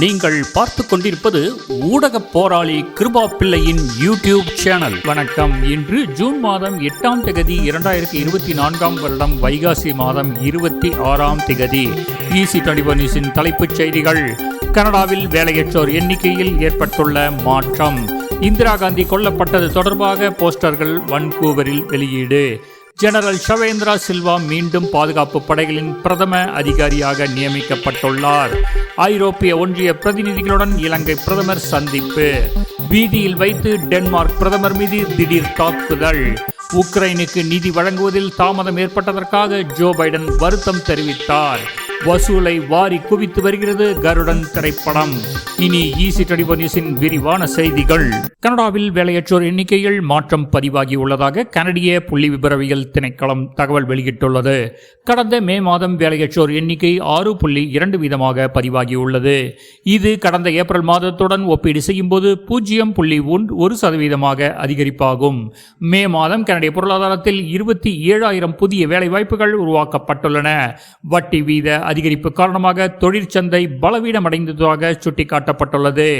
நீங்கள் பார்த்து கொண்டிருப்பது ஊடக போராளி கிருபா பிள்ளையின் யூடியூப் சேனல். வணக்கம். இன்று ஜூன் மாதம் எட்டாம் திகதி இரண்டாயிரத்தி இருபத்தி நான்காம் வருடம் வைகாசி மாதம் இருபத்தி ஆறாம் திகதி. ஈசி டுவெண்டி தலைப்புச் செய்திகள். கனடாவில் வேலையற்றோர் எண்ணிக்கையில் ஏற்பட்டுள்ள மாற்றம். இந்திரா காந்தி கொல்லப்பட்டது தொடர்பாக போஸ்டர்கள் வன்கூவரில் வெளியீடு. ஜெனரல் ஷவேந்திரா சில்வா மீண்டும் பாதுகாப்பு படைகளின் பிரதம அதிகாரியாக நியமிக்கப்பட்டுள்ளார். ஐரோப்பிய ஒன்றிய பிரதிநிதிகளுடன் இலங்கை பிரதமர் சந்திப்பு. வீதியில் வைத்து டென்மார்க் பிரதமர் மீது திடீர் தாக்குதல். உக்ரைனுக்கு நிதி வழங்குவதில் தாமதம் ஏற்பட்டதற்காக ஜோ பைடன் வருத்தம் தெரிவித்தார். வசூலை வாரி குவித்து வருகிறது கருடன் திரைப்படம். இனி ஈசி டெலிபோனிஸின் விரிவான செய்திகள். கனடாவில் வேலையற்றோர் எண்ணிக்கையில் மாற்றம் பதிவாகியுள்ளதாக கனடிய புள்ளி விபரவியல் திணைக்களம் தகவல் வெளியிட்டுள்ளது. கடந்த மே மாதம் வேலையற்றோர் எண்ணிக்கை ஆறு புள்ளி இரண்டு வீதமாக பதிவாகியுள்ளது இது கடந்த ஏப்ரல் மாதத்துடன் ஒப்பீடு செய்யும்போது பூஜ்ஜியம் புள்ளி ஒன் ஒரு சதவீதமாக அதிகரிப்பாகும். மே மாதம் கனடிய பொருளாதாரத்தில் இருபத்தி ஏழாயிரம் புதிய வேலைவாய்ப்புகள் உருவாக்கப்பட்டுள்ளன. வட்டி வீத அதிகரிப்பு காரணமாக தொழிற்சந்தை பலவீனமடைந்ததாக சுட்டிக்காட்டப்பட்டுள்ளது.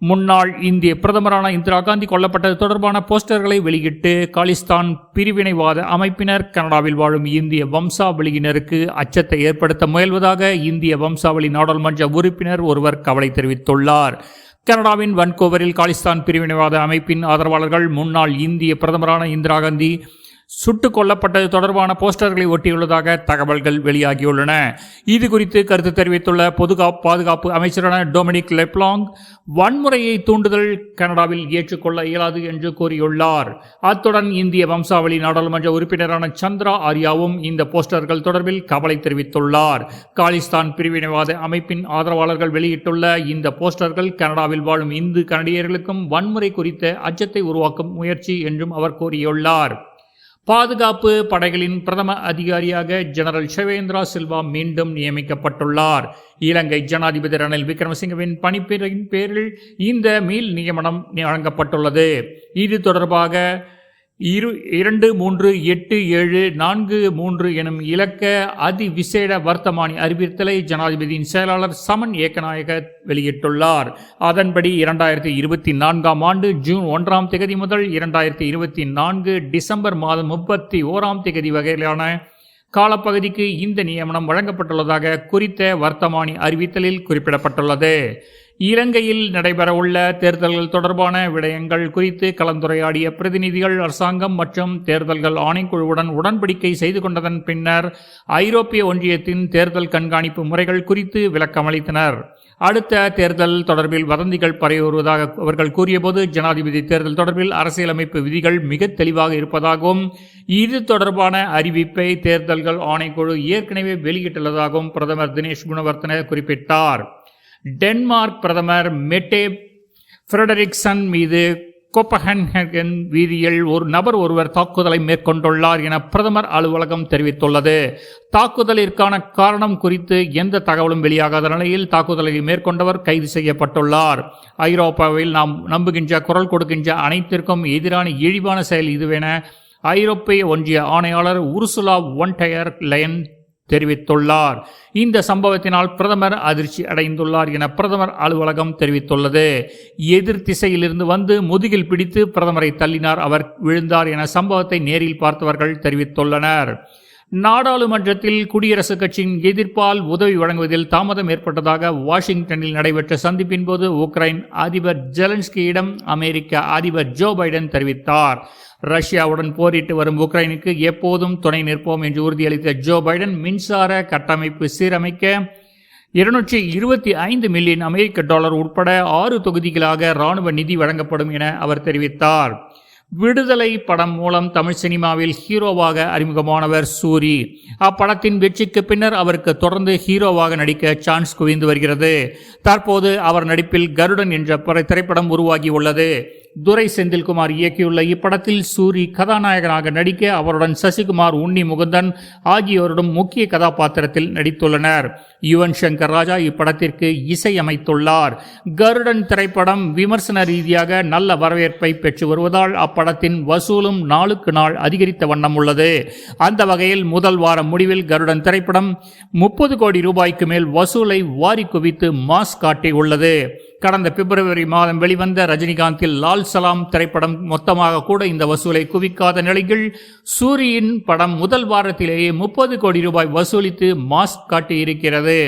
முன்னாள் இந்திய பிரதமரான இந்திரா காந்தி கொல்லப்பட்டது தொடர்பான போஸ்டர்களை வெளியிட்டு காலிஸ்தான் பிரிவினைவாத அமைப்பினர் கனடாவில் வாழும் இந்திய வம்சாவளியினருக்கு அச்சத்தை ஏற்படுத்த முயல்வதாக இந்திய வம்சாவளி நாடாளுமன்ற உறுப்பினர் ஒருவர் கவலை தெரிவித்துள்ளார். கனடாவின் வன்கோவரில் காலிஸ்தான் பிரிவினைவாத அமைப்பின் ஆதரவாளர்கள் முன்னாள் இந்திய பிரதமரான இந்திரா காந்தி சுட்டுக் கொல்லப்பட்டது தொடர்பான போஸ்டர்களை ஒட்டியுள்ளதாக தகவல்கள் வெளியாகியுள்ளன. இது குறித்து கருத்து தெரிவித்துள்ள பொது பாதுகாப்பு அமைச்சரான டொமினிக் லெப்லாங் வன்முறையை தூண்டுதல் கனடாவில் ஏற்றுக்கொள்ள இயலாது என்று கூறியுள்ளார். அத்துடன் இந்திய வம்சாவளி நாடாளுமன்ற உறுப்பினரான சந்திரா ஆர்யாவும் இந்த போஸ்டர்கள் தொடர்பில் கவலை தெரிவித்துள்ளார். காலிஸ்தான் பிரிவினைவாத அமைப்பின் ஆதரவாளர்கள் வெளியிட்டுள்ள இந்த போஸ்டர்கள் கனடாவில் வாழும் இந்து கனடியர்களுக்கும் வன்முறை குறித்த அச்சத்தை உருவாக்கும் முயற்சி என்றும் அவர் கூறியுள்ளார். பாதுகாப்பு படைகளின் பிரதம அதிகாரியாக ஜெனரல் ஷவேந்திரா சில்வா மீண்டும் நியமிக்கப்பட்டுள்ளார். இலங்கை ஜனாதிபதி ரணில் விக்ரமசிங்கவின் பணிப்பிரின் பேரில் இந்த மீள் நியமனம் வழங்கப்பட்டுள்ளது. இது தொடர்பாக இரு இரண்டு மூன்று எட்டு ஏழு நான்கு மூன்று எனும் இலக்க அதிவிசேட வர்த்தமானி அறிவித்தலை ஜனாதிபதியின் செயலாளர் சமன் ஏக்கநாயக வெளியிட்டுள்ளார். அதன்படி இரண்டாயிரத்தி இருபத்தி நான்காம் ஆண்டு ஜூன் ஒன்றாம் தேதி முதல் இரண்டாயிரத்தி இருபத்தி நான்கு டிசம்பர் மாதம் முப்பத்தி ஓராம் தேதி வகையிலான காலப்பகுதிக்கு இந்த நியமனம் வழங்கப்பட்டுள்ளதாக குறித்த வர்த்தமானி அறிவித்தலில் குறிப்பிடப்பட்டுள்ளது. இலங்கையில் நடைபெறவுள்ள தேர்தல்கள் தொடர்பான விடயங்கள் குறித்து கலந்துரையாடிய பிரதிநிதிகள் அரசாங்கம் மற்றும் தேர்தல்கள் ஆணைக்குழுவுடன் உடன்படிக்கை செய்து கொண்டதன் பின்னர் ஐரோப்பிய ஒன்றியத்தின் தேர்தல் கண்காணிப்பு முறைகள் குறித்து விளக்கமளித்தனர். அடுத்த தேர்தல் தொடர்பில் வதந்திகள் பரவி வருவதாக அவர்கள் கூறியபோது ஜனாதிபதி தேர்தல் தொடர்பில் அரசியலமைப்பு விதிகள் மிக தெளிவாக இருப்பதாகவும் இது தொடர்பான அறிவிப்பை தேர்தல்கள் ஆணைக்குழு ஏற்கனவே வெளியிட்டுள்ளதாகவும் பிரதமர் தினேஷ் குணவர்த்தன குறிப்பிட்டார். டென்மார்க் பிரதமர் மெட்டே ஃப்ரெடரிக்சன் மீது கோப்பஹன்ஹன் வீதியில் ஒரு நபர் ஒருவர் தாக்குதலை மேற்கொண்டுள்ளார் என பிரதமர் அலுவலகம் தெரிவித்துள்ளது. தாக்குதலிற்கான காரணம் குறித்து எந்த தகவலும் வெளியாகாத நிலையில் தாக்குதலை மேற்கொண்டவர் கைது செய்யப்பட்டுள்ளார். ஐரோப்பாவில் நாம் நம்புகின்ற குரல் கொடுக்கின்ற அனைத்திற்கும் எதிரான இழிவான செயல் இதுவென ஐரோப்பிய ஒன்றிய ஆணையாளர் உருசுலா ஒன்டயர் லயன் தெரிவித்துள்ளார். இந்த சம்பவத்தினால் பிரதமர் அதிர்ச்சி அடைந்துள்ளார் என பிரதமர் அலுவலகம் தெரிவித்துள்ளது. எதிர் திசையிலிருந்து வந்து முதுகில் பிடித்து பிரதமரை தள்ளினார். அவர் விழுந்தார் என சம்பவத்தை நேரில் பார்த்தவர்கள் தெரிவித்துள்ளனர். நாடாளுமன்றத்தில் குடியரசுக் கட்சியின் எதிர்ப்பால் உதவி வழங்குவதில் தாமதம் ஏற்பட்டதாக வாஷிங்டனில் நடைபெற்ற சந்திப்பின் போது உக்ரைன் அதிபர் ஜெலன்ஸ்கியிடம் அமெரிக்க அதிபர் ஜோ பைடன் தெரிவித்தார். ரஷ்யாவுடன் போரிட்டு வரும் உக்ரைனுக்கு எப்போதும் துணை நிற்போம் என்று உறுதியளித்த ஜோ பைடன் மின்சார கட்டமைப்பு சீரமைக்க இருநூற்றி இருபத்தி ஐந்து மில்லியன் அமெரிக்க டாலர் உட்பட ஆறு தொகுதிகளாக இராணுவ நிதி வழங்கப்படும் என அவர் தெரிவித்தார். விடுதலை படம் மூலம் தமிழ் சினிமாவில் ஹீரோவாக அறிமுகமானவர் சூரி. அப்படத்தின் வெற்றிக்கு பின்னர் அவருக்கு தொடர்ந்து ஹீரோவாக நடிக்க சான்ஸ் குவிந்து வருகிறது. தற்போது அவர் நடிப்பில் கருடன் என்ற திரைப்படம் உருவாகியுள்ளது. துரை செந்தில்குமார் இயக்கியுள்ள இப்படத்தில் சூரி கதாநாயகனாக நடிக்க அவருடன் சசிகுமார் உன்னி முகுந்தன் ஆகியோருடன் முக்கிய கதாபாத்திரத்தில் நடித்துள்ளனர். யுவன் சங்கர் ராஜா இப்படத்திற்கு இசையமைத்துள்ளார். கருடன் திரைப்படம் விமர்சன ரீதியாக நல்ல வரவேற்பை பெற்று வருவதால் அப்படத்தின் வசூலும் நாளுக்கு நாள் அதிகரித்த வண்ணம் உள்ளது. அந்த வகையில் முதல் வார முடிவில் கருடன் திரைப்படம் முப்பது கோடி ரூபாய்க்கு மேல் வசூலை வாரி குவித்து மாஸ் காட்டியுள்ளது. கடந்த பிப்ரவரி மாதம் வெளிவந்த ரஜினிகாந்தில் லால் சலாம் திரைப்படம் மொத்தமாக கூட இந்த வசூலை குவிக்காத நிலையில் சூரியின் படம் முதல் வாரத்திலேயே முப்பது கோடி ரூபாய் வசூலித்து மாஸ் காட்டியிருக்கிறது.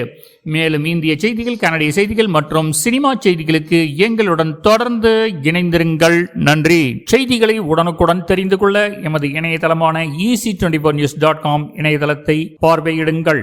மேலும் இந்திய செய்திகள் கனடிய செய்திகள் மற்றும் சினிமா செய்திகளுக்கு எங்களுடன் தொடர்ந்து இணைந்திருங்கள். நன்றி. செய்திகளை உடனுக்குடன் தெரிந்து கொள்ள எமது இணையதளமான EC twenty news dot com இணையதளத்தை பார்வையிடுங்கள்.